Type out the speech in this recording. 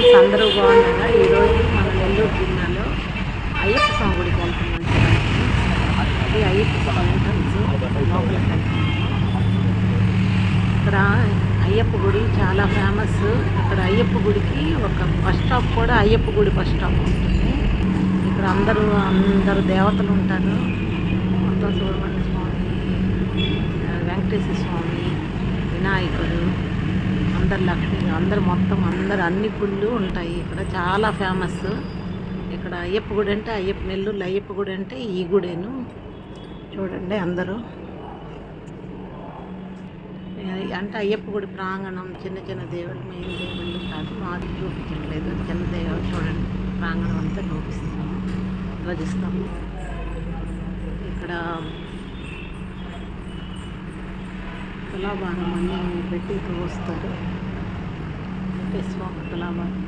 Friends అందరూ బాగున్నారా? ఈరోజు మన నెల్లూరు జిల్లాలో అయ్యప్ప స్వామి గుడికి వెళ్తున్నాం అది అయ్యప్ప స్వామి ఎంట్రన్స్ లోపలికి ఇక్కడ అయ్యప్ప గుడి చాలా ఫేమస్ ఇక్కడ అయ్యప్ప గుడికి ఒక బస్ స్టాప్ కూడా అయ్యప్ప గుడి బస్ స్టాప్ ఉంటుంది. ఇక్కడ అందరూ అందరు దేవతలు ఉంటారు. మొత్తం సుబ్రహ్మణ్య స్వామి. వెంకటేశ్వర స్వామి వినాయకుడు. అందరు లక్ష్మి అందరు మొత్తం అందరు అన్ని గుళ్ళు ఉంటాయి. ఇక్కడ చాలా ఫేమస్ ఇక్కడ అయ్యప్ప గుడి అంటే అయ్యప్ప నెల్లూరులో అయ్యప్ప గుడి అంటే ఈ గుడేను. చూడండి అందరూ. అంటే అయ్యప్ప గుడి ప్రాంగణం చిన్న చిన్న దేవుళ్ళు మెయిన్ దేవుళ్ళు కాదు. మాది చూపించట్లేదు. చిన్న దేవుడు చూడండి. ప్రాంగణం అంతా చూపిస్తాము. ధ్వజిస్తాము. ఇక్కడ తులాభారం అన్నీ పెట్టి వస్తారు స్వామి తులాభారం